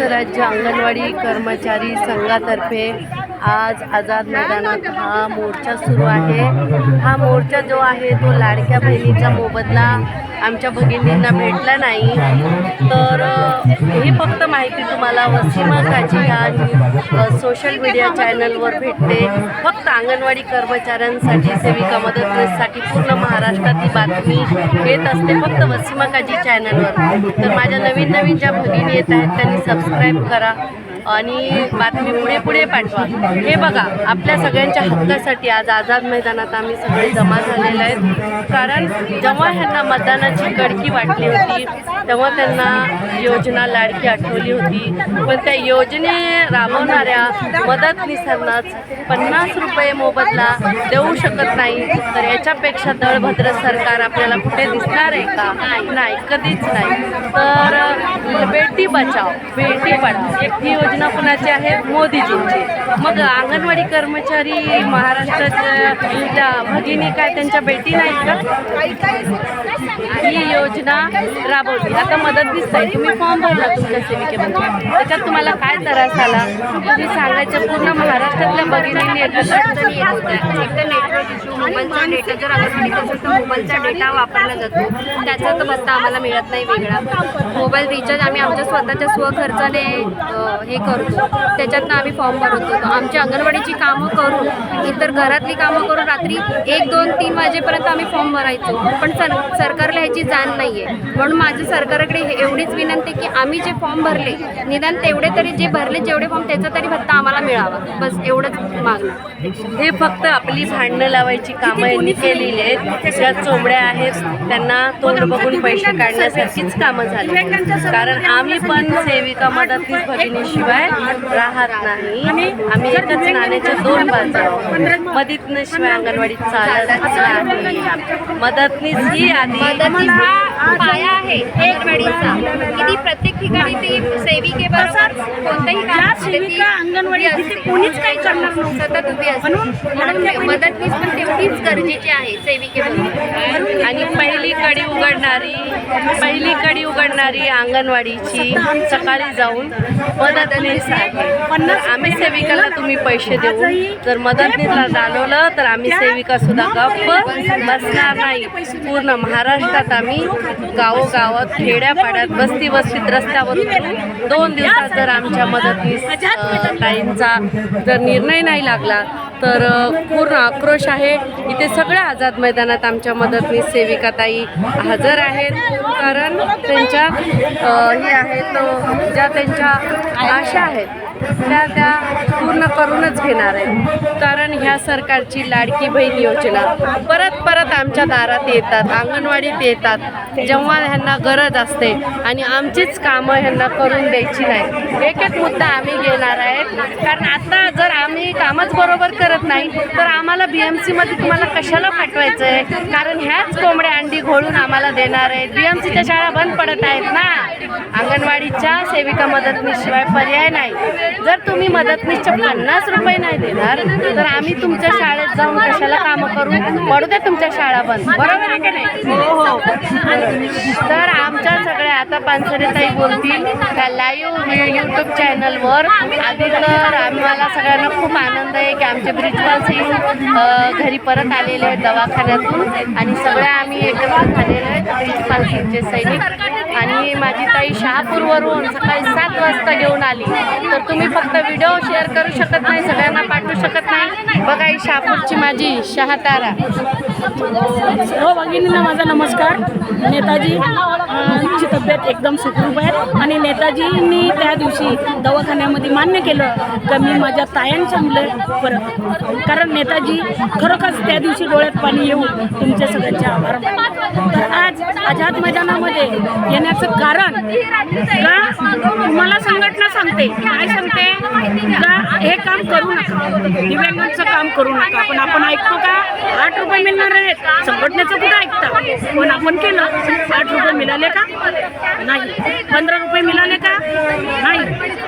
महाराष्ट्र राज्य अंगणवाडी कर्मचारी संघातर्फे आज आझाद मैदानात हा मोर्चा सुरू आहे. हा मोर्चा जो आहे तो लाडक्या बहिणीचा मोबदला आमच्या भगिनींना भेटला नाही. तर ही फक्त माहिती तुम्हाला वसीमा काजी या सोशल मीडिया चॅनलवर भेटते. फक्त अंगणवाडी कर्मचाऱ्यांसाठी सेविका मदतनीससाठी पूर्ण महाराष्ट्रात ही बातमी येत असते. फक्त वसीमा काजी चॅनलवर तर माझ्या नवीन नवीन ज्या भगिनी येत आहेत त्यांनी सबस्क्राईब करा आणि बातमी पुढे पुढे पाठवा. हे बघा आपल्या सगळ्यांच्या हक्कासाठी आज आझाद मैदानात आम्ही सगळे जमा झालेले आहेत. कारण जेव्हा ह्यांना मतदानाची कडकी वाटली होती तेव्हा त्यांना योजना लाडकी आठवली होती. पण त्या योजने राबवणाऱ्या मदतनीसांनाच पन्नास रुपये मोबदला देऊ शकत नाही. तर याच्यापेक्षा दळभद्र सरकार आपल्याला कुठे दिसणार आहे का? नाही कधीच नाही. तर बेटी बचाव बेटी पढाव ही योजना कुणाची आहे? मोदीजींची. मग अंगणवाडी कर्मचारी महाराष्ट्राच्या भगिनी काय त्यांच्या भेटी नाहीत का? ही योजना राबवली आता मदत दिसत तुम्ही फॉर्म भरला तुमच्या सेविकेमध्ये त्याच्यात तुम्हाला काय त्रास आला तुम्ही सांगायचं पूर्ण महाराष्ट्रातल्या भगिनींनी नेटवर्क इश्यू मोबाईलचा डेटा जर अंगणवाडी असेल तर मोबाईलचा डेटा वापरला जातो. त्याचा तर भत्ता आम्हाला मिळत नाही वेगळा. मोबाईल रिचार्ज आम्ही आमच्या स्वतःच्या स्वखर्चाने हे करतो त्याच्यातनं आम्ही फॉर्म भरवतो. आमची अंगणवाडीची कामं करून इतर घरातली कामं करून रात्री एक दोन तीन वाजेपर्यंत आम्ही फॉर्म भरायचो. पण सर सरकारला ह्याची जाण नाही आहे म्हणून माझी सरकारकडे हे- एवढीच विनंती की आम्ही जे फॉर्म भरले निदान तेवढे तरी जे भरले जेवढे फॉर्म त्याचा तरी भत्ता आम्हाला मिळावा. बस एवढंच मागणं. हे फक्त आपली भांडणं लावायची कामं यांनी केलेली आहेत. ज्या चोमड्या आहेत त्यांना तोंड बघून पैसे काढण्यासारखीच कामं झाली कारण आम्ही पण सेविका मदतनीस भगिनीशिवाय राहत नाही. आम्ही एकच नाण्याच्या दोन बाजू आहोत. मदतनीशिवाय अंगणवाडीत चालत नाही मदतनीस ही आधी पाया आहे अंगणवाडीचा किती प्रत्येक ठिकाणी ती सेविकेबरोबर कोणतंही काम की अंगणवाडी. कोणीच काही करणार. सतत उभी असते. म्हणून मदतनीस पण तेवढीच गरजेची आहे सेविकेबरोबर आणि पहिली कडी उघडणारी पहिली कडी उघडणारी अंगणवाडीची सकाळी जाऊन मदतनीस आहे. आम्ही सेविकाला तुम्ही पैसे देऊ जर मदतनीसला जाणवलं तर आम्ही सेविका सुद्धा गप्प बसणार नाही. पूर्ण महाराष्ट्रात आम्ही गावोगावात खेड्यापाड्यात बस्ती वस्तीत रस्त्यावर दोन दिवसात जर आमच्या मदतनीस ताईंचा जर निर्णय नाही लागला तर पूर्ण आक्रोश आहे. इथे सगळ्या आझाद मैदानात आमच्या मदतनीस सेविका ताई हजर आहेत. कारण त्यांच्या हे आहेत ज्या त्यांच्या आशा आहेत त्या त्या पूर्ण करूनच घेणार आहेत. कारण ह्या सरकारची लाडकी बहीण योजना परत परत आमच्या दारात येतात अंगणवाडीत येतात. जेव्हा ह्यांना गरज असते आणि आमचीच कामं ह्यांना करून द्यायची नाही. एक एक मुद्दा आम्ही घेणार आहेत. कारण आता जर आम्ही कामच बरोबर कर करत नाही. तर आम्हाला बी एम सीमध्ये तुम्हाला कशाला पाठवायचं आहे कारण ह्याच कोंबड्या अंडी घोळून आम्हाला देणार आहेत. बी एम सीच्या शाळा बंद पडत आहेत ना. अंगणवाडीच्या सेविका मदतनीशिवाय पर्याय नाही. जर तुम्ही मदतनीसचे पन्नास रुपये नाही देणार तर आम्ही तुमच्या शाळेत जाऊन कशाला कामं करू? पडू द्या तुमच्या शाळा बंद. बरोबर आहे की नाही? हो, हो. तर आमच्या सगळ्या आता पानसरेताई बोलतील त्या लाईव्ह यूट्यूब चॅनलवर आधी तर आम्हाला सगळ्यांना खूप आनंद आहे की आमचे ब्रिजपाल सिंग घरी परत आलेले आहेत दवाखान्यातून आणि सगळ्या आम्ही एकत्र झालेलो आहेत ब्रिजपाल सिंगचे सैनिक. आणि माझी ताई शहापूरवरून सकाळी सात वाजता घेऊन आली. तर तुम्ही फक्त व्हिडिओ शेअर करू शकत नाही सगळ्यांना पाठवू शकत नाही. बघा ही शहापूरची माझी शहातारा. हो भगिनींना माझा नमस्कार. नेताजी अं, तब्येत एकदम सुखरूप आहे. आणि नेताजींनी त्या दिवशी दवाखान्यामध्ये मान्य केलं का मी माझ्या तायांच्या मुले परत कारण नेताजी खरोखरच त्या दिवशी डोळ्यात पाणी येऊन तुमच्या सगळ्यांचे आभार तर आज आझाद मैदानामध्ये येण्याचं कारण का मला संघटना सांगते? काय सांगते? का हे काम करू नका. दिव्यांगांचं काम करू नका. पण आपण ऐकतो का? आठ रुपये मिळणार आहेत संघटनेचं कुठं ऐकता? पण आपण केलं. साठ रुपये मिळाले का? नाही. पंधरा रुपये मिळाले का? नाही.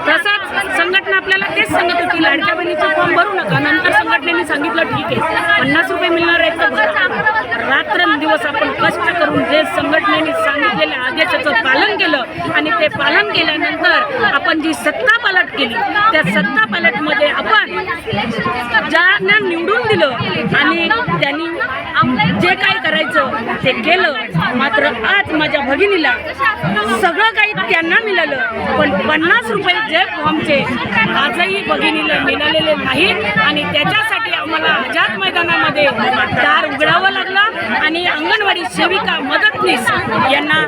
तसंच संघटना आपल्याला तेच सांगत होती लाडक्या बहिणीचा फॉर्म भरू नका नंतर संघटना त्यांनी सांगितलं ठीक आहे पन्नास रुपये मिळणार आहेत तर रात्रंदिवस आपण कष्ट करून जे संघटनेने सांगितलेल्या आदेशाचं पालन केलं आणि ते पालन केल्यानंतर आपण जी सत्ता पालट केली त्या सत्ता पालटमध्ये आपण ज्यांना निवडून दिलं आणि त्यांनी जे काही करायचं ते केलं. मात्र आज माझ्या भगिनीला सगळं काही त्यांना मिळालं पण पन्नास रुपये जे फॉर्मचे आजही भगिनीला मिळालेले नाही आणि त्याच्यासाठी मला आझाद मैदानामध्ये दार उघडावं लागलं आणि अंगणवाडी सेविका मदतनीस यांना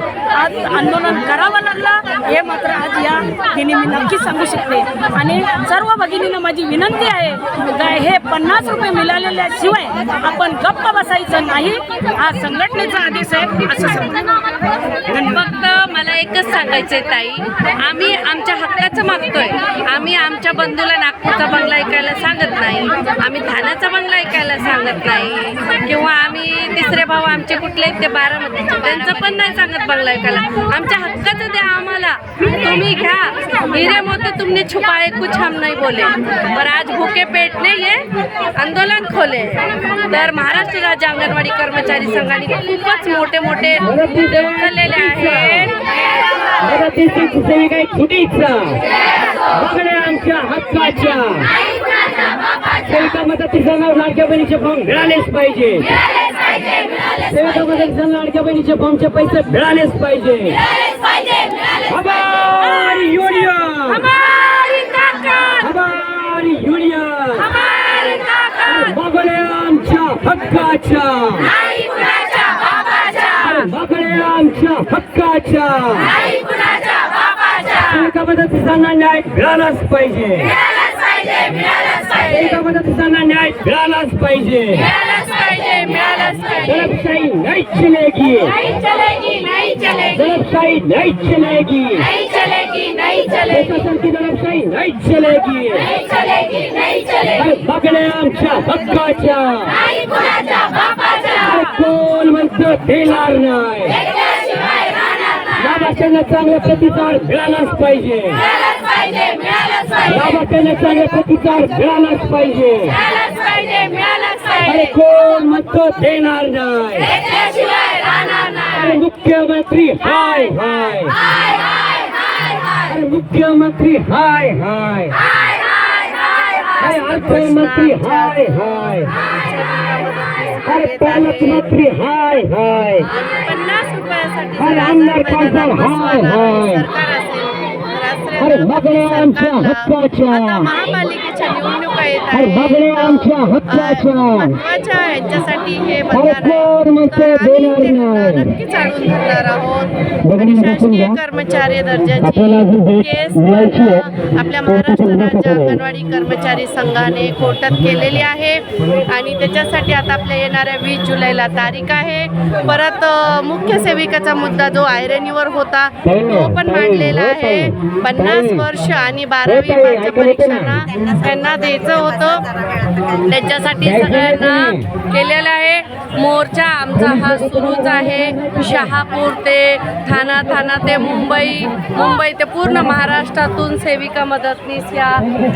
आज आंदोलन करावं लागलं. हे मात्र आज या दिनी मी नक्की सांगू शकते. आणि सर्व भगिनीनं माझी विनंती आहे काय हे पन्नास रुपये मिळालेल्याशिवाय आपण गप्प बसायचं नाही. हा संघटनेचा आदेश आहे असं सांगतो फक्त मला एकच सांगायचंय ताई. आम्ही आमच्या हक्काचं मागतो आमच्या बंधूला नागपूरचा बंगला ऐकायला सांगत नाही. आम्ही धानाचा बंगला ऐकायला सांगत नाही. किंवा आम्ही तिसरे भाऊ आमचे कुठले आहेत ते बारामतीचे. त्यांचं पण नाही सांगत बंगला ऐकायला. आमच्या हक्काचं द्या आम्हाला. तुम्ही घ्या. हिरे मोते तुमने छुपाए कुछ हम नाही बोले. पर आज भूके पेटले ये आंदोलन खोले. तर महाराष्ट्र राज्य अंगणवाडी कर्मचारी संघाने खूपच मोठे मोठे मुद्दे उचललेले आहेत. मदतीची हक्काच्या. सेविका मदतीचा नाव लाडक्या बहिणीचे फॉर्म मिळालेच पाहिजे. सेविका मदतीचा लाडक्या बहिणीचे फॉर्मचे पैसे मिळालेच पाहिजे. हमारी युनियन. हमारी युनियन. मागण्या हक्काच्या. मागण्या हक्काच्या. सेविका मदतीचा न्याय मिळालाच पाहिजे. सेविका मदतीचा न्याय मिळालाच पाहिजे. दलपशाही नाही चलेगी. दलपशाही नाही चलेगी. प्रशासन की नाही चलेगी मागण्या आमच्या हक्काच्या कोण म्हणतो देणार नाही. लाभार्थ्यांना चांगला प्रतिसाद मिळालाच पाहिजे लाभार्थ्यांना चांगला प्रतिसाद मिळालाच पाहिजे अरे कोण म्हणतो देणार नाही अरे मुख्यमंत्री हाय हाय अरे मुख्यमंत्री हाय हाय अरे अर्थमंत्री हाय हाय अरे पालकमंत्री हाय हाय अरे मागण्या आमच्या हक्काच्या. महापालिकेच्या महत्त्वाच्या ह्याच्यासाठी हे नक्कीच आणून धरणार आहोत. घ्या कर्मचारी दर्जाची केस. आपल्या महाराष्ट्र राज्य. अंगणवाडी कर्मचारी संघाने कोर्टात केलेली आहे. आणि त्याच्यासाठी आता आपल्या येणाऱ्या वीस जुलैला तारीख आहे. परत मुख्य सेविकाचा मुद्दा जो आयरनीवर होता तो पण मांडलेला आहे. पन्नास वर्ष आणि बारावी मार्च परीक्षांना त्यांना द्यायचं होतं. त्याच्यासाठी सगळ्यांना केलेलं आहे. मोर्चा आमचा हा सुरूच आहे. शहापूर ते ठाणा ठाणा ते मुंबई मुंबई ते पूर्ण महाराष्ट्रातून सेविका मदतनीस या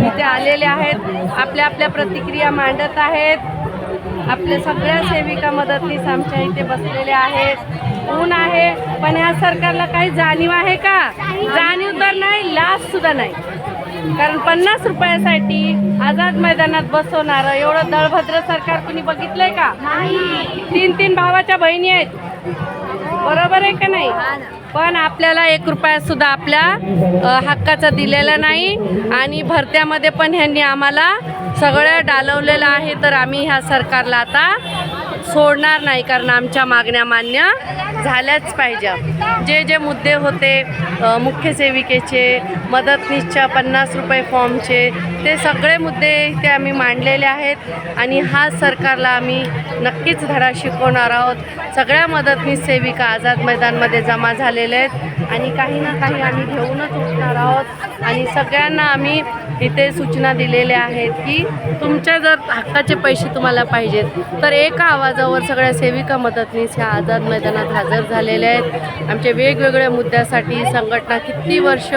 इथे आलेल्या आहेत. आपल्या आपल्या प्रतिक्रिया मांडत आहेत. आपल्या सगळ्या सेविका मदतनीस आमच्या इथे बसलेल्या आहेत. ऊन आहे पण ह्या सरकारला काही जाणीव आहे का? जाणीव तर नाही लाच सुद्धा नाही. कारण पन्नास रुपयासाठी आझाद मैदानात बसवणारं एवढं दळभद्र सरकार कुणी बघितलंय का? तीन तीन भावाच्या बहिणी आहेत. बरोबर आहे का नाही? पण आपल्याला एक रुपया सुद्धा आपल्या हक्काचा दिलेला नाही आणि भरत्यामध्ये पण ह्यांनी आम्हाला सगळं डालवलेलं आहे. तर आम्ही ह्या सरकारला आता सोडणार नाही कारण आमच्या मागण्या मान्य झाल्याच पाहिजे. जे जे मुद्दे होते मुख्य सेविकेचे मदतनीसच्या पन्नास रुपये फॉर्मचे ते सगळे मुद्दे इथे आम्ही मांडलेले आहेत आणि हा सरकारला आम्ही नक्कीच धडा शिकवणार आहोत. सगळ्या मदतनीस सेविका आझाद मैदानमध्ये जमा झालेल्या आहेत आणि काही ना काही आम्ही घेऊनच उठणार आहोत आणि सगळ्यांना आम्ही इथे सूचना दिलेल्या आहेत की तुमच्या जर हक्काचे पैसे तुम्हाला पाहिजेत तर एका आवाज जवळ सगळ्या सेविका मदतनीस ह्या आझाद मैदानात हजर झालेल्या आहेत. आमच्या वेगवेगळ्या मुद्द्यासाठी संघटना किती वर्ष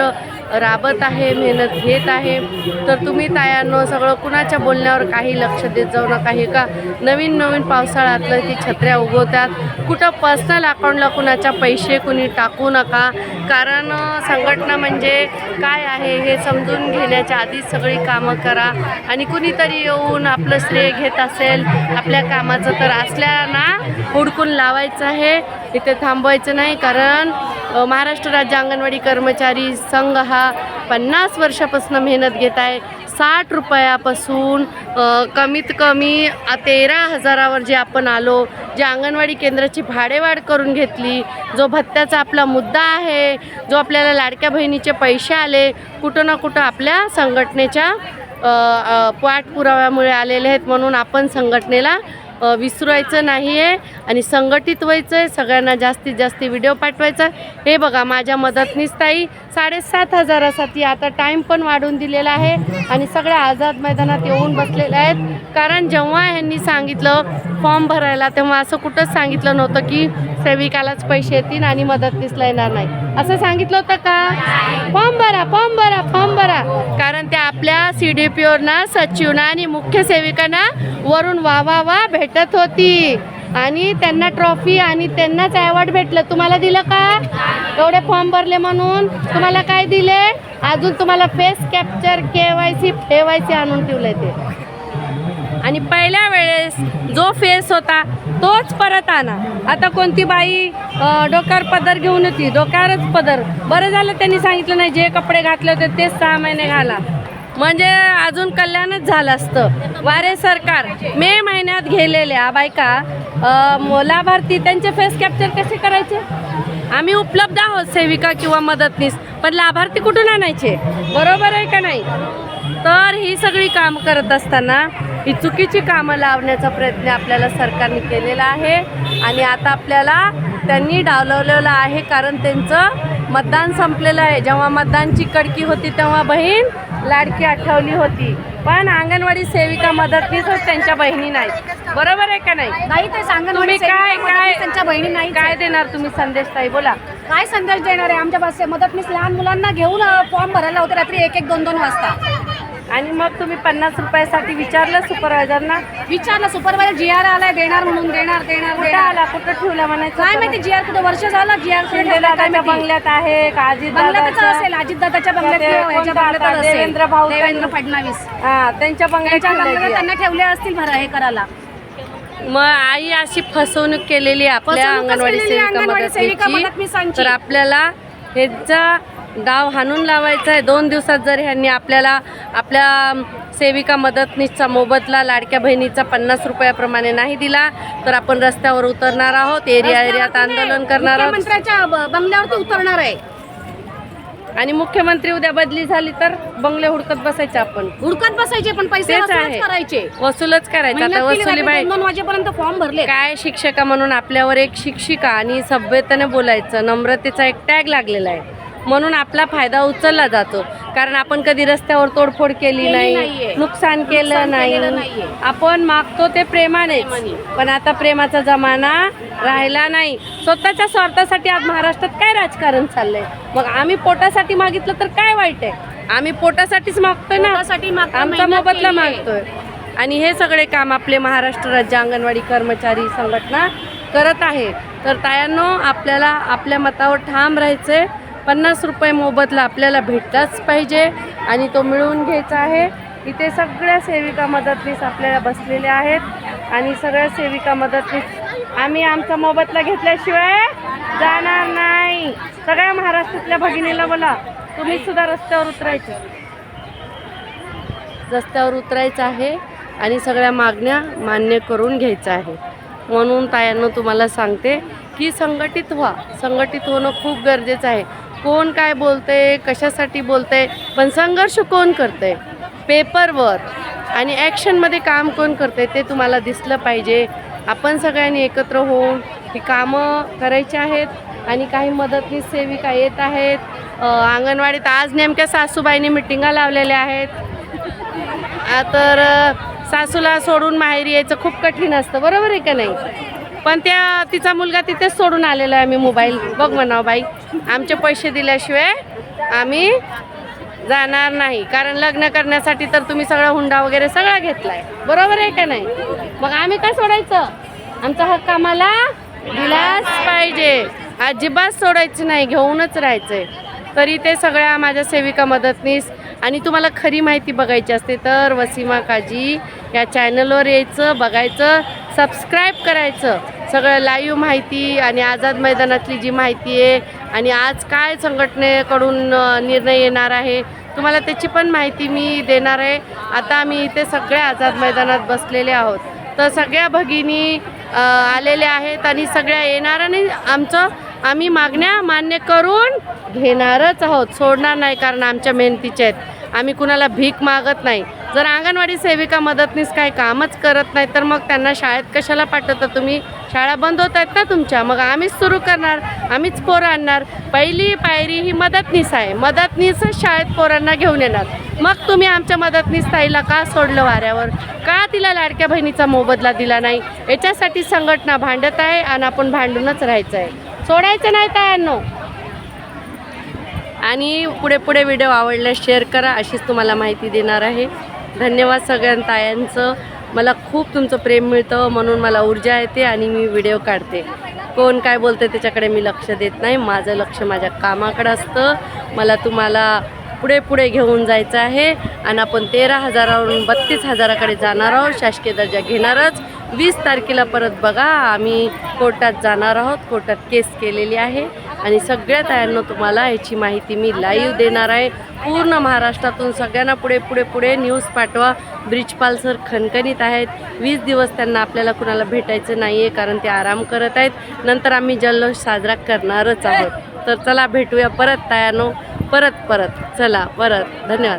राबत आहे मेहनत घेत आहे. तर तुम्ही तायांनो सगळं कुणाच्या बोलण्यावर काही लक्ष देत जाऊ नका. हे का नवीन नवीन पावसाळ्यातलं ती छत्र्या उगवतात? कुठं पर्सनल अकाउंटला कुणाच्या पैसे कुणी टाकू नका? कारण संघटना म्हणजे काय आहे हे समजून घेण्याच्या आधीच सगळी कामं करा. आणि कुणीतरी येऊन आपलं श्रेय घेत असेल आपल्या कामाचं तर असल्याना हुडकून लावायचं आहे. इथे थांबवायचं नाही कारण महाराष्ट्र राज्य अंगणवाडी कर्मचारी संघ हा पन्नास वर्षापासून मेहनत घेत आहे. साठ रुपयापासून कमीत कमी तेरा हजारावर जे आपण आलो जे अंगणवाडी केंद्राची भाडेवाढ करून घेतली जो भत्त्याचा आपला मुद्दा आहे जो आपल्याला लाडक्या बहिणीचे पैसे आले कुठं ना कुठं आपल्या संघटनेच्या पाठपुराव्यामुळे आलेले आहेत म्हणून आपण संघटनेला विसरायचं नाही आहे आणि संघटित व्हायचं आहे सगळ्यांना जास्तीत जास्त व्हिडिओ पाठवायचा हे बघा माझ्या मदतनीस ताई साडेसात हजारासाठी आता टाईम पण वाढवून दिलेला आहे आणि सगळ्या आझाद मैदानात येऊन बसलेल्या आहेत. कारण जेव्हा ह्यांनी सांगितलं फॉर्म भरायला तेव्हा असं कुठंच सांगितलं नव्हतं की सेविकालाच पैसे येतील आणि मदतनीसला येणार नाही. असं सांगितलं होतं का? फॉर्म भरा फॉर्म भरा. सी डी पी ना सचिवना आणि मुख्य सेविकांना वरून वा वा वा भेटत होती. आणि त्यांना ट्रॉफी आणि त्यांनाच अवॉर्ड भेटलं. तुम्हाला दिलं का? एवढे फॉर्म भरले म्हणून. तुम्हाला काय दिले? अजून तुम्हाला face capture K Y C A Y C आणून ठेवलं ते. आणि पहिल्या वेळेस जो फेस होता तोच परत आणा. आता कोणती बाई डोक्यावर पदर घेऊन होती डोक्यावरच पदर. बरं झालं त्यांनी सांगितलं नाही जे कपडे घातले होते तेच सहा महिने घाला. म्हणजे अजून कल्याणच झालं असतं. वारे सरकार मे महिन्यात गेलेल्या बायका लाभार्थी त्यांचे फेस कॅप्चर कसे करायचे? आम्ही उपलब्ध आहोत सेविका किंवा मदतनीस पण लाभार्थी कुठून आणायचे? बरोबर आहे का नाही? तर ही सगळी काम करत असताना ही चुकीची कामं लावण्याचा प्रयत्न आपल्याला सरकारने केलेला आहे. आणि आता आपल्याला त्यांनी डावलवलेलं आहे कारण त्यांचं मतदान संपलेलं आहे. जेव्हा मतदानची कडकी होती तेव्हा बहीण लाडकी आठवली होती. पण अंगणवाडी सेविका मदतनीस त्यांच्या बहिणी नाहीत. बरोबर आहे का नाही? नाही ते सांगा तुम्ही काय काय त्यांच्या बहिणी नाही काय देणार तुम्ही संदेश ताई? बोला. काय संदेश देणार आहे? आमच्या पास मदतनीस लहान मुलांना घेऊन फॉर्म भरायला होते रात्री एक एक दोन दोन वाजता. आणि मग तुम्ही पन्नास रुपयासाठी विचारलं सुपरवायझरना विचारलं सुपरवायझर जी आर आलाय देणार म्हणून देणार देणार कुठं देणार. आला? कुठं ठेवला म्हणायचं काय माहिती जी आर कुठं? वर्ष झालं जी आर शिंदे दादाच्या बंगल्यात आहे का? अजित बंगल्यातच असेल अजितदादाच्या बंगल्यात ते किंवा ह्याच्या कोणता बंगल्यातच आता? असेल. देवेंद्र भाऊ देवेंद्र फडणवीस. हा त्यांच्या बंगल्यात त्यांच्या बंगल्यात ठेवलंय त्यांना ठेवले असतील भरा हे करायला. की. मग आई अशी फसवणूक केलेली आहे आपल्या फसवणूकच अंगणवाडी केलेली आहे सेविका अंगणवाडी सेविका मदतनीसची मदतनीसांची. तर आपल्याला ह्याचा डाव हाणून लावायचा आहे दोन दिवसात जर ह्यांनी आपल्याला आपल्या सेविका मदतनीसचा मोबदला लाडक्या बहिणीचा पन्नास रुपयाप्रमाणे नाही दिला तर आपण रस्त्यावर उतरणार आहोत. एरिया एरियात आंदोलन करणार आहोत. बंगल्यावरती उतरणार आहे. आणि मुख्यमंत्री उद्या बदली झाली तर बंगले हुडकत बसायचे आपण. हुडकत बसायचे पण पैसे. करायचे. वसूलच करायचं. आता वसुली बाई वाजेपर्यंत फॉर्म भरले काय शिक्षका म्हणून आपल्यावर एक शिक्षिका आणि सभ्यतेने बोलायचं. नम्रतेचा एक टॅग लागलेला आहे. म्हणून आपला फायदा उचलला जातो. कारण आपण कधी रस्त्यावर तोडफोड केली नाही. नुकसान केलं नाही. आपण मागतो ते प्रेमाने. पण आता प्रेमाचा जमाना राहिला नाही. स्वतःच्या स्वार्थासाठी आज महाराष्ट्रात काय राजकारण चाललंय? मग आम्ही पोटासाठी मागितलं तर काय वाईट आहे? आम्ही पोटासाठीच मागतोय ना? आमचा मोबदला. मागतोय. आणि हे सगळे काम आपले महाराष्ट्र राज्य अंगणवाडी कर्मचारी संघटना करत आहे. तर तायांनो आपल्याला आपल्या मतावर ठाम राहायचे पन्नास रुपये मोबदला आपल्याला भेटलाच पाहिजे आणि तो मिळवून घ्यायचा आहे. इथे सगळ्या सेविका मदतनीस आपल्याला बसलेल्या आहेत आणि सगळ्या सेविका मदतनीस आम्ही आमचा मोबदला घेतल्याशिवाय जाणार नाही. सगळ्या महाराष्ट्रातल्या भगिनीला बोला तुम्ही सुद्धा रस्त्यावर उतरायचं. रस्त्यावर उतरायचं आहे आणि सगळ्या मागण्या मान्य करून घ्यायचं आहे. म्हणून तायांना तुम्हाला सांगते की संघटित व्हा. संघटित होणं खूप गरजेचं आहे. कोण काय बोलते कशासाठी बोलते पण संघर्ष कोण करते? पेपरवर आणि ॲक्शनमध्ये काम कोण करते ते तुम्हाला दिसलं पाहिजे. आपण सगळ्यांनी एकत्र होऊन ही कामं करायची आहेत आणि काही मदतनीस सेविका येत आहेत. अंगणवाडीत आज नेमक्या सासूबाईंनी मिटिंगा लावलेल्या आहेत. तर सासूला सोडून माहेरी यायचं खूप कठीण असतं. बरोबर आहे का नाही? पण त्या तिचा मुलगा तिथेच सोडून आलेला आहे आम्ही मोबाईल बघ म्हणावं बाई आमचे पैसे दिल्याशिवाय आम्ही जाणार नाही. कारण लग्न करण्यासाठी तर तुम्ही सगळा हुंडा वगैरे सगळा घेतलाय. बरोबर आहे का नाही? मग आम्ही काय सोडायचं? आमचा हक्क आम्हाला दिलाच पाहिजे. अजिबात सोडायचं नाही घेऊनच राहायचंय. तरी ते सगळ्या माझ्या सेविका मदतनीस. आणि तुम्हाला खरी माहिती बघायची असते तर वसीमा काजी या चॅनलवर यायचं बघायचं. सबस्क्राईब करायचं. सगळं लाईव्ह माहिती आणि आझाद मैदानातली जी माहिती आहे आणि आज काय संघटनेकडून निर्णय येणार आहे तुम्हाला त्याची पण माहिती मी देणार आहे. आता आम्ही इथे सगळ्या आझाद मैदानात बसलेले आहोत. तर सगळ्या भगिनी आलेल्या आहेत आणि सगळ्या येणार आणि आमचं आम्ही मागण्या मान्य करून घेणारच आहोत. सोडणार नाही कारण आमच्या मेहनतीच्या आहेत. आम्ही कुणाला भीक मागत नाही. जर अंगणवाडी सेविका मदतनीस काही कामच करत नाही तर मग त्यांना शाळेत कशाला पाठवता तुम्ही? शाळा बंद होत आहेत ना तुमच्या? मग आम्हीच सुरू करणार आम्हीच पोरं आणणार. पहिली पायरी ही मदतनीस आहे. मदतनीसच शाळेत पोरांना घेऊन येणार. मग तुम्ही आमच्या मदतनीस ताईला का सोडलं वाऱ्यावर? का तिला लाडक्या बहिणीचा मोबदला दिला नाही? याच्यासाठी संघटना भांडत आहे आणि आपण भांडूनच राहायचं आहे सोडायचं नाही तायांनो. आणि पुढे पुढे व्हिडिओ आवडल्यास शेअर करा अशीच तुम्हाला माहिती देणार आहे. धन्यवाद सगळ्या तायांचं मला खूप तुमचं प्रेम मिळतं म्हणून मला ऊर्जा येते आणि मी व्हिडिओ काढते. कोण काय बोलते त्याच्याकडे मी लक्ष देत नाही. माझं लक्ष माझ्या कामाकडं असतं. मला तुम्हाला पुढे पुढे घेऊन जायचं आहे. आणि आपण तेरा हजारावरून बत्तीस हजाराकडे जाणार आहोत. शासकीय दर्जा घेणारच. वीस तारखेला परत बघा. आम्ही कोर्टात जाणार आहोत. कोर्टात केस केलेली आहे. आणि सगळ्या तयांना तुम्हाला याची माहिती मी लाईव्ह देणार आहे. पूर्ण महाराष्ट्रातून सगळ्यांना पुढे पुढे पुढे न्यूज पाठवा. ब्रिजपाल सर खणखणीत आहेत. वीस दिवस त्यांना आपल्याला कुणाला भेटायचं नाही आहे कारण ते आराम करत आहेत. नंतर आम्ही जल्लोष साजरा करणारच आहोत. तर चला भेटूया परत तयानो. परत परत. चला परत. धन्यवाद.